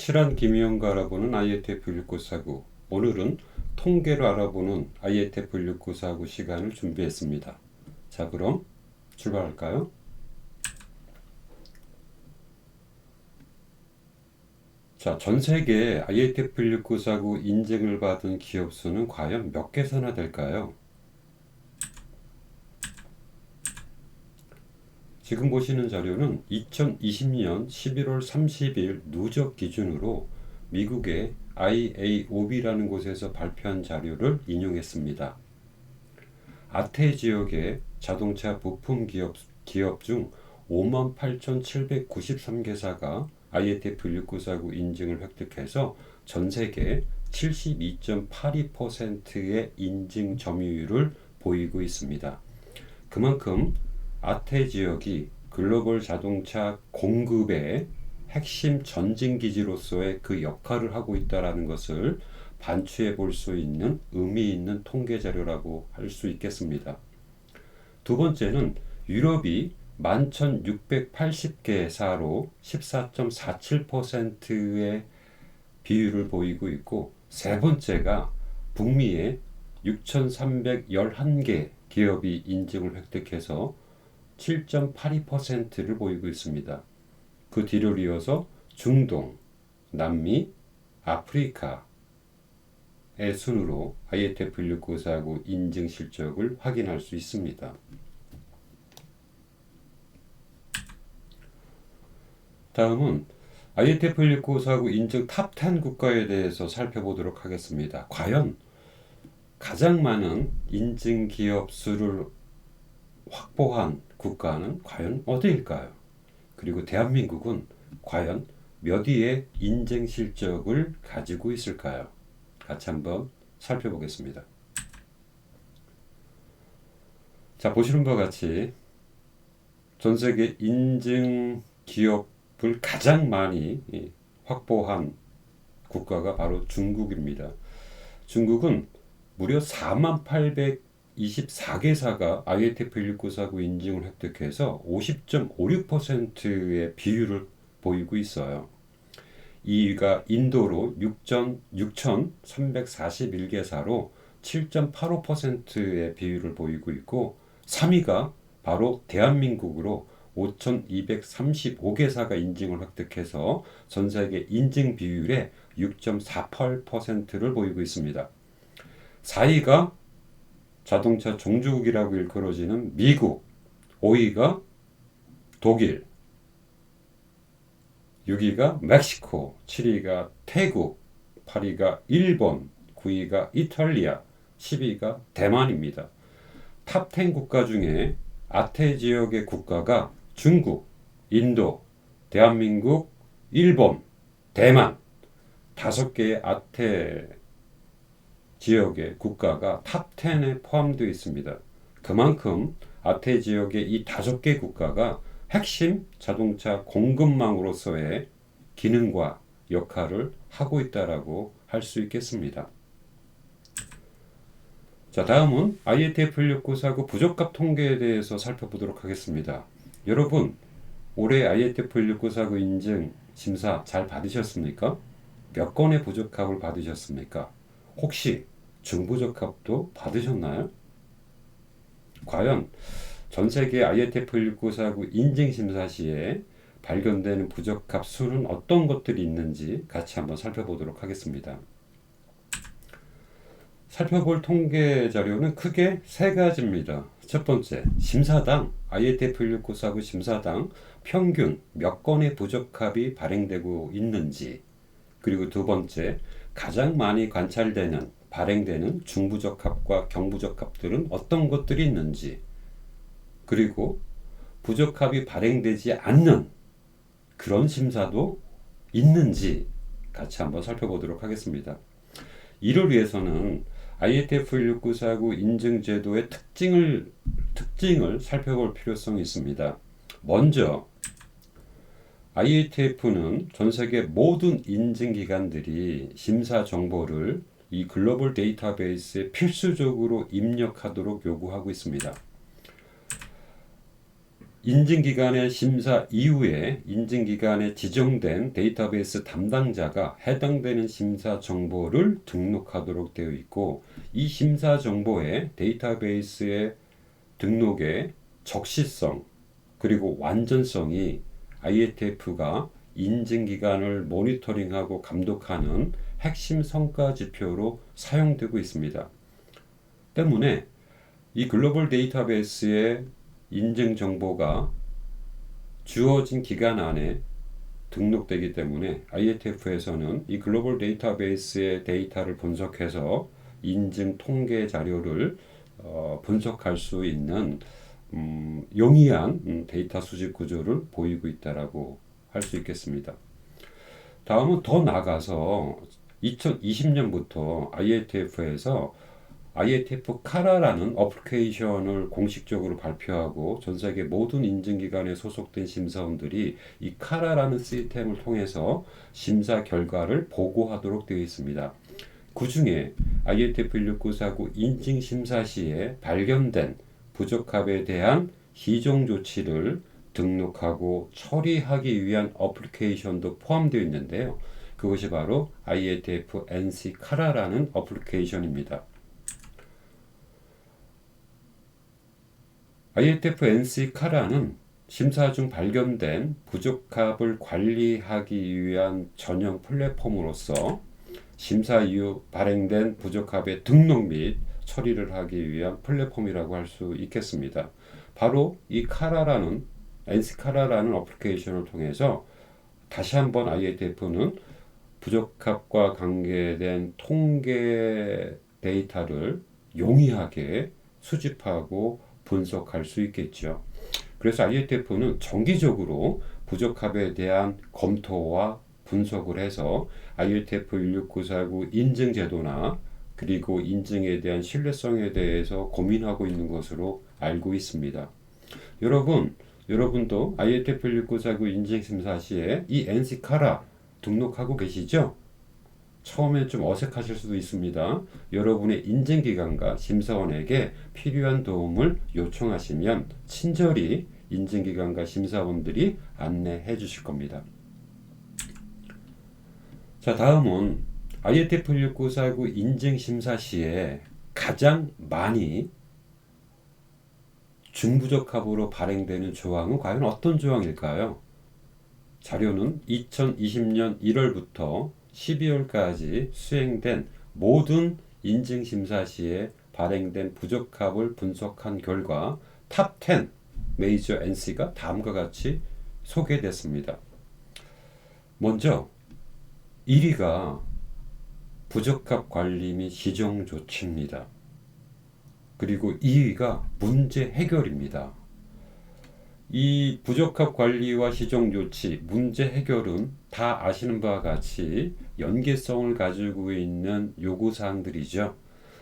까칠한 김희영과 알아보는 IATF 1949 오늘은 통계로 알아보는 IATF 1949 시간을 준비했습니다. 자 그럼 출발할까요? 자, 전 세계 IATF 1949 인증을 받은 기업 수는 과연 몇 개서나 될까요? 지금 보시는 자료는 2020년 11월 30일 누적 기준으로 미국의 IAOB라는 곳에서 발표한 자료를 인용했습니다. 아태 지역의 자동차 부품 기업, 기업 중 58,793개사가 IATF 1949 인증을 획득해서 전 세계 72.82%의 인증 점유율을 보이고 있습니다. 그만큼 아태 지역이 글로벌 자동차 공급의 핵심 전진 기지로서의 그 역할을 하고 있다라는 것을 반추해 볼 수 있는 의미 있는 통계 자료라고 할 수 있겠습니다. 두 번째는 유럽이 11,680개사로 14.47%의 비율을 보이고 있고 세 번째가 북미의 6,311개 기업이 인증을 획득해서 7.82%를 보이고 있습니다. 그 뒤를 이어서 중동, 남미, 아프리카의 순으로 IATF 1949 인증 실적을 확인할 수 있습니다. 다음은 IATF 1949 인증 탑10 국가에 대해서 살펴보도록 하겠습니다. 과연 가장 많은 인증 기업 수를 확보한 국가는 과연 어디일까요? 그리고 대한민국은 과연 몇 위의 인증 실적을 가지고 있을까요? 같이 한번 살펴보겠습니다. 자, 보시는 바와 같이 전 세계 인증 기업을 가장 많이 확보한 국가가 바로 중국입니다. 중국은 무려 4만 800 24개사가 IATF 1949 인증을 획득해서 50.56%의 비율을 보이고 있어요. 2위가 인도로 6,341개사로 7.85%의 비율을 보이고 있고 3위가 바로 대한민국으로 5,235개사가 인증을 획득해서 전 세계 인증 비율의 6.48%를 보이고 있습니다. 4위가 자동차 종주국이라고 일컬어지는 미국, 5위가 독일, 6위가 멕시코, 7위가 태국, 8위가 일본, 9위가 이탈리아, 10위가 대만입니다. 탑10 국가 중에 아태 지역의 국가가 중국, 인도, 대한민국, 일본, 대만 다섯 개의 아태 지역의 국가가 탑 10에 포함되어 있습니다. 그만큼 아태 지역의 이 다섯 개 국가가 핵심 자동차 공급망으로서의 기능과 역할을 하고 있다라고 할 수 있겠습니다. 자, 다음은 IATF 1949 부적합 통계에 대해서 살펴보도록 하겠습니다. 여러분, 올해 IATF 1949 인증 심사 잘 받으셨습니까? 몇 건의 부적합을 받으셨습니까? 혹시 중부적합도 받으셨나요? 과연 전 세계 IATF 1949 인증 심사 시에 발견되는 부적합 수는 어떤 것들이 있는지 같이 한번 살펴보도록 하겠습니다. 살펴볼 통계 자료는 크게 세 가지입니다. 첫 번째, 심사당 IATF 1949 심사당 평균 몇 건의 부적합이 발행되고 있는지 그리고 두 번째, 가장 많이 관찰되는 발행되는 중부적 합과 경부적 합들은 어떤 것들이 있는지 그리고 부적합이 발행되지 않는 그런 심사도 있는지 같이 한번 살펴보도록 하겠습니다. 이를 위해서는 IATF 16949 인증 제도의 특징을 특징을 살펴볼 필요성이 있습니다. 먼저 IATF는 전 세계 모든 인증 기관들이 심사 정보를 이 글로벌 데이터베이스에 필수적으로 입력하도록 요구하고 있습니다. 인증기관의 심사 이후에 인증기관에 지정된 데이터베이스 담당자가 해당되는 심사 정보를 등록하도록 되어 있고 이 심사 정보의 데이터베이스의 등록의 적시성 그리고 완전성이 IATF가 인증기관을 모니터링하고 감독하는 핵심 성과 지표로 사용되고 있습니다. 때문에 이 글로벌 데이터베이스의 인증 정보가 주어진 기간 안에 등록되기 때문에 IATF에서는 이 글로벌 데이터베이스의 데이터를 분석해서 인증 통계 자료를 어, 분석할 수 있는 음, 용이한 음, 데이터 수집 구조를 보이고 있다라고 할 수 있겠습니다. 다음은 더 나가서 2020년부터 IATF에서 IATF 카라라는 어플리케이션을 공식적으로 발표하고 전 세계 모든 인증기관에 소속된 심사원들이 이 카라라는 시스템을 통해서 심사 결과를 보고하도록 되어 있습니다. 그 중에 IATF 16949 인증 심사 시에 발견된 부적합에 대한 희종 조치를 등록하고 처리하기 위한 어플리케이션도 포함되어 있는데요. 그것이 바로 IATF NC 카라라는 어플리케이션입니다. IATF NC 카라는 심사 중 발견된 부적합을 관리하기 위한 전용 플랫폼으로서 심사 이후 발행된 부적합의 등록 및 처리를 하기 위한 플랫폼이라고 할 수 있겠습니다. 바로 이 카라라는 NC 카라라는 어플리케이션을 통해서 다시 한번 IATF는 부적합과 관계된 통계 데이터를 용이하게 수집하고 분석할 수 있겠죠. 그래서 IATF는 정기적으로 부적합에 대한 검토와 분석을 해서 IATF 16949 인증 제도나 그리고 인증에 대한 신뢰성에 대해서 고민하고 있는 것으로 알고 있습니다. 여러분, 여러분도 IATF 16949 인증 심사 시에 이 NC카라 등록하고 계시죠? 처음에 좀 어색하실 수도 있습니다. 여러분의 인증기관과 심사원에게 필요한 도움을 요청하시면 친절히 인증기관과 심사원들이 안내해 주실 겁니다. 자, 다음은 IATF 16949 인증심사 시에 가장 많이 중부적합으로 발행되는 조항은 과연 어떤 조항일까요? 자료는 2020년 1월부터 12월까지 수행된 모든 인증심사 시에 발행된 부적합을 분석한 결과 탑10 메이저 NC가 다음과 같이 소개됐습니다. 먼저 1위가 부적합 관리 및 시정 조치입니다. 그리고 2위가 문제 해결입니다. 이 부적합 관리와 시정 조치, 문제 해결은 다 아시는 바와 같이 연계성을 가지고 있는 요구 사항들이죠.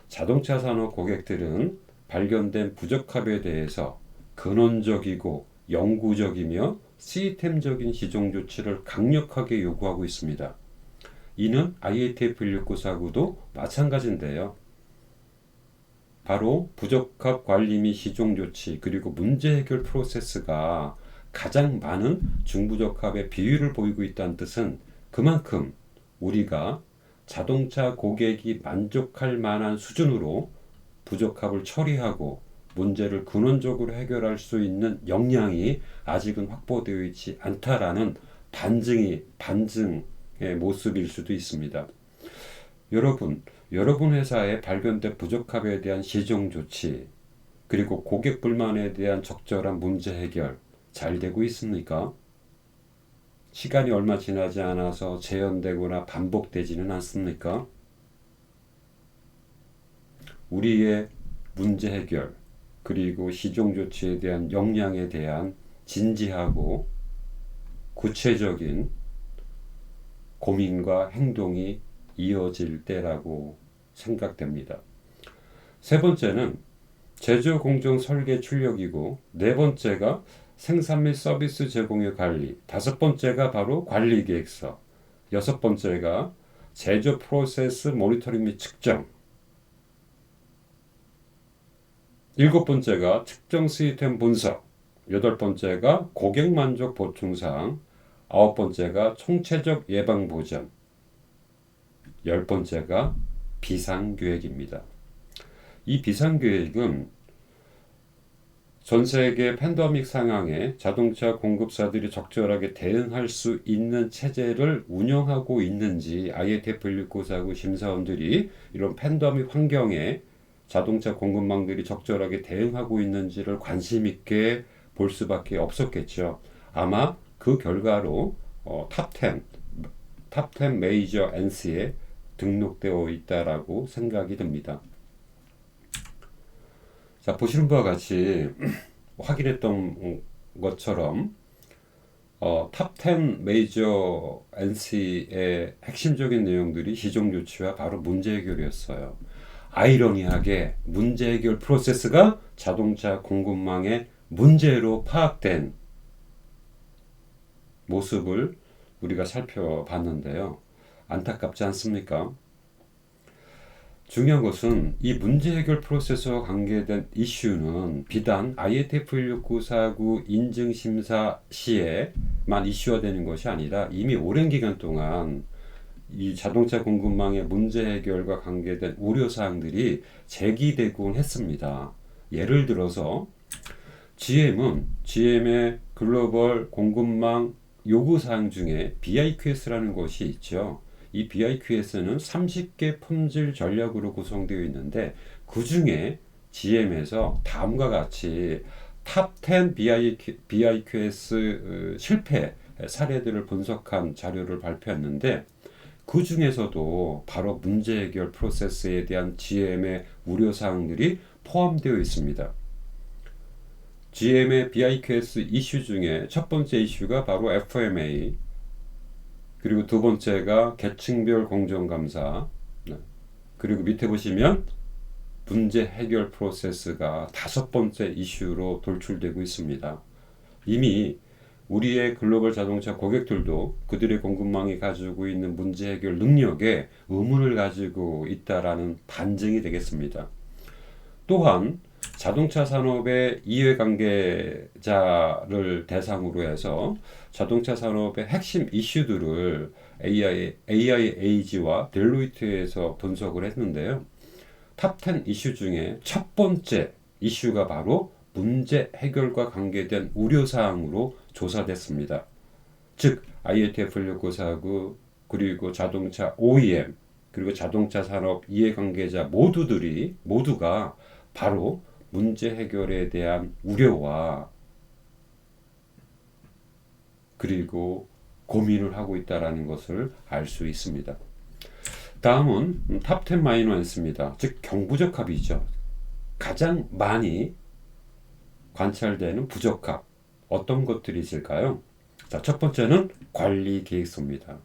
자동차 산업 고객들은 발견된 부적합에 대해서 근원적이고 영구적이며 시스템적인 시정 조치를 강력하게 요구하고 있습니다. 이는 IATF 16949도 마찬가지인데요. 바로 부적합 관리 및 시종 조치 그리고 문제 해결 프로세스가 가장 많은 중부적합의 비율을 보이고 있다는 뜻은 그만큼 우리가 자동차 고객이 만족할 만한 수준으로 부적합을 처리하고 문제를 근원적으로 해결할 수 있는 역량이 아직은 확보되어 있지 않다라는 반증이 반증의 모습일 수도 있습니다. 여러분, 여러분 회사에 발견된 부적합에 대한 시정 조치, 그리고 고객 불만에 대한 적절한 문제 해결 잘 되고 있습니까? 시간이 얼마 지나지 않아서 재현되거나 반복되지는 않습니까? 우리의 문제 해결, 그리고 시정 조치에 대한 역량에 대한 진지하고 구체적인 고민과 행동이 이어질 때라고 생각됩니다. 세 번째는 제조 공정 설계 출력이고 네 번째가 생산 및 서비스 제공의 관리, 다섯 번째가 바로 관리 계획서, 여섯 번째가 제조 프로세스 모니터링 및 측정, 일곱 번째가 측정 시스템 분석, 여덟 번째가 고객 만족 보충 사항, 아홉 번째가 총체적 예방 보전, 열 번째가 비상계획입니다. 이 비상계획은 전 세계 팬데믹 상황에 자동차 공급사들이 적절하게 대응할 수 있는 체제를 운영하고 있는지 IATF16949 심사원들이 이런 팬데믹 환경에 자동차 공급망들이 적절하게 대응하고 있는지를 관심 있게 볼 수밖에 없었겠죠. 아마 그 결과로 어, 탑10, 탑10 메이저 NC에 등록되어 있다라고 생각이 듭니다. 자, 보시는 바와 같이 확인했던 것처럼 어, 탑10 메이저 NC의 핵심적인 내용들이 시종 유치와 바로 문제 해결이었어요. 아이러니하게 문제 해결 프로세스가 자동차 공급망의 문제로 파악된 모습을 우리가 살펴봤는데요. 안타깝지 않습니까? 중요한 것은 이 문제 해결 프로세스와 관계된 이슈는 비단 IATF 16949 인증 심사 시에만 이슈화되는 것이 아니라 이미 오랜 기간 동안 이 자동차 공급망의 문제 해결과 관계된 우려 사항들이 제기되곤 했습니다. 예를 들어서 GM은 GM의 글로벌 공급망 요구 사항 중에 BIQS라는 것이 있죠. 이 BIQS는 30개 품질 전략으로 구성되어 있는데 그 중에 GM에서 다음과 같이 탑10 BIQ, BIQS 실패 사례들을 분석한 자료를 발표했는데 그 중에서도 바로 문제 해결 프로세스에 대한 GM의 우려 사항들이 포함되어 있습니다. GM의 BIQS 이슈 중에 첫 번째 이슈가 바로 FMA, 그리고 두 번째가 계층별 공정감사. 네. 그리고 밑에 보시면 문제 해결 프로세스가 다섯 번째 이슈로 돌출되고 있습니다. 이미 우리의 글로벌 자동차 고객들도 그들의 공급망이 가지고 있는 문제 해결 능력에 의문을 가지고 있다라는 반증이 되겠습니다. 또한 자동차 산업의 이해관계자를 대상으로 해서 자동차 산업의 핵심 이슈들을 AI, AIAG와 델로이트에서 분석을 했는데요. 탑10 이슈 중에 첫 번째 이슈가 바로 문제 해결과 관계된 우려사항으로 조사됐습니다. 즉, IATF 16949 그리고 자동차 OEM 그리고 자동차 산업 이해관계자 모두들이 모두가 바로 문제 해결에 대한 우려와 그리고 고민을 하고 있다라는 것을 알 수 있습니다. 다음은 탑10 마이너스입니다. 즉 경부적 합이죠. 가장 많이 관찰되는 부적합 어떤 것들이 있을까요? 자, 첫 번째는 관리 계획서입니다.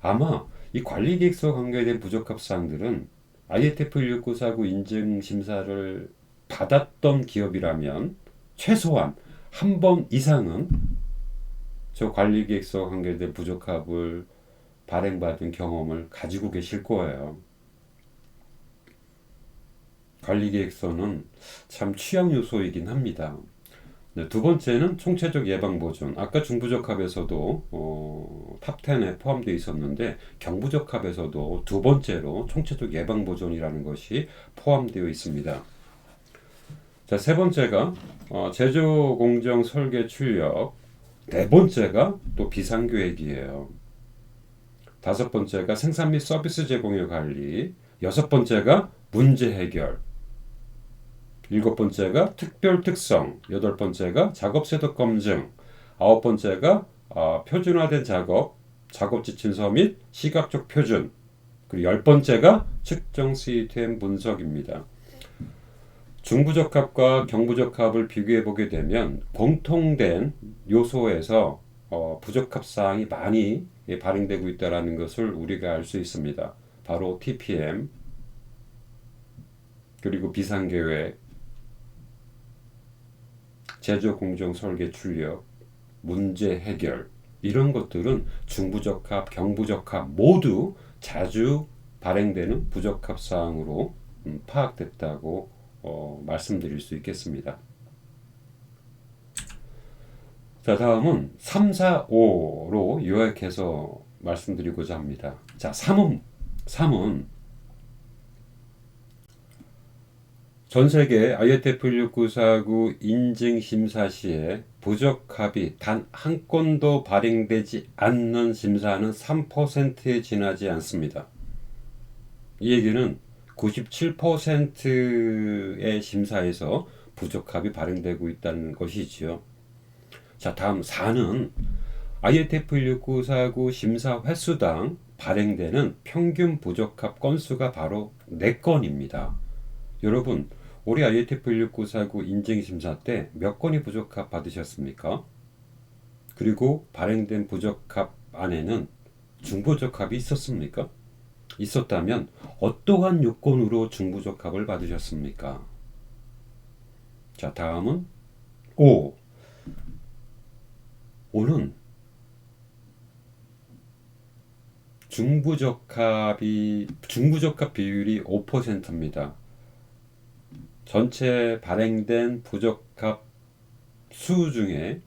아마 이 관리 계획서 관계된 부적합 사항들은 IATF 16949 인증 심사를 받았던 기업이라면 최소한 한 번 이상은 저 관리 계획서 관계된 부적합을 발행받은 경험을 가지고 계실 거예요. 관리 계획서는 참 취약 요소이긴 합니다. 네, 두 번째는 총체적 예방 보존. 아까 중부적합에서도 어, 탑10에 포함되어 있었는데 경부적합에서도 두 번째로 총체적 예방 보존이라는 것이 포함되어 있습니다. 자, 세 번째가 어, 제조 공정 설계 출력. 네 번째가 또 비상계획이에요. 다섯 번째가 생산 및 서비스 제공의 관리. 여섯 번째가 문제 해결. 일곱 번째가 특별 특성, 여덟 번째가 작업 세도 검증, 아홉 번째가 어, 표준화된 작업, 작업 지침서 및 시각적 표준, 그리고 열 번째가 측정 시스템 분석입니다. 중부적합과 경부적합을 비교해 보게 되면 공통된 요소에서 어, 부적합 사항이 많이 발행되고 있다는 것을 우리가 알 수 있습니다. 바로 TPM 그리고 비상계획 제조 공정 설계 출력, 문제 해결 이런 것들은 중부적합, 경부적합 모두 자주 발행되는 부적합 사항으로 음, 파악됐다고 어, 말씀드릴 수 있겠습니다. 자, 다음은 3, 4, 5로 요약해서 말씀드리고자 합니다. 자, 3은 3은 전 세계 IATF 16949 인증 심사 시에 부적 합의 단한 건도 발행되지 않는 심사는 3%에 지나지 않습니다. 이 얘기는 97%의 심사에서 부적합이 발행되고 있다는 것이지요. 자, 다음 4는 IATF 16949 심사 횟수당 발행되는 평균 부적합 건수가 바로 4건입니다. 여러분, 올해 IATF 16949 인증 심사 때 몇 건이 부적합 받으셨습니까? 그리고 발행된 부적합 안에는 중부적합이 있었습니까? 있었다면 어떠한 요건으로 중부적합을 받으셨습니까? 자, 다음은 5. 5는 중부적합이 중부적합 비율이 5%입니다. 전체 발행된 부적합 수 중에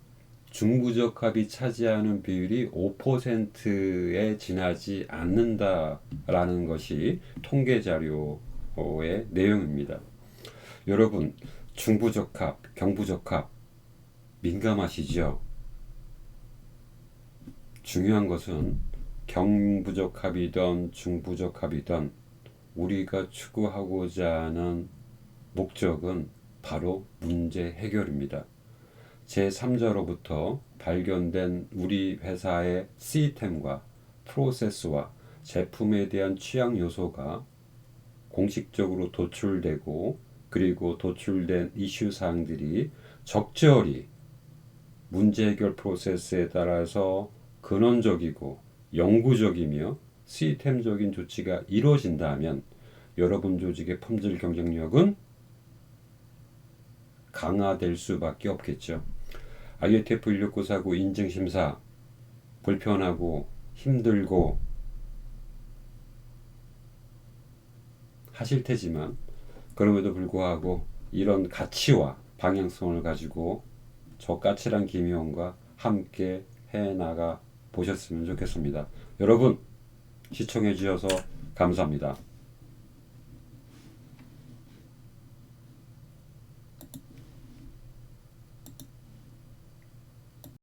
중부적 합이 차지하는 비율이 5%에 지나지 않는다라는 것이 통계 자료의 내용입니다. 여러분, 중부적 합, 경부적 합 민감하시죠? 중요한 것은 경부적 합이든 중부적 합이든 우리가 추구하고자 하는 목적은 바로 문제 해결입니다. 제3자로부터 발견된 우리 회사의 시스템과 프로세스와 제품에 대한 취향 요소가 공식적으로 도출되고 그리고 도출된 이슈 사항들이 적절히 문제 해결 프로세스에 따라서 근원적이고 영구적이며 시스템적인 조치가 이루어진다면 여러분 조직의 품질 경쟁력은 강화될 수밖에 없겠죠. IATF 16949 인증 심사 불편하고 힘들고 하실 테지만 그럼에도 불구하고 이런 가치와 방향성을 가지고 저 까칠한 김희원과 함께 해 나가 보셨으면 좋겠습니다. 여러분 시청해 주셔서 감사합니다.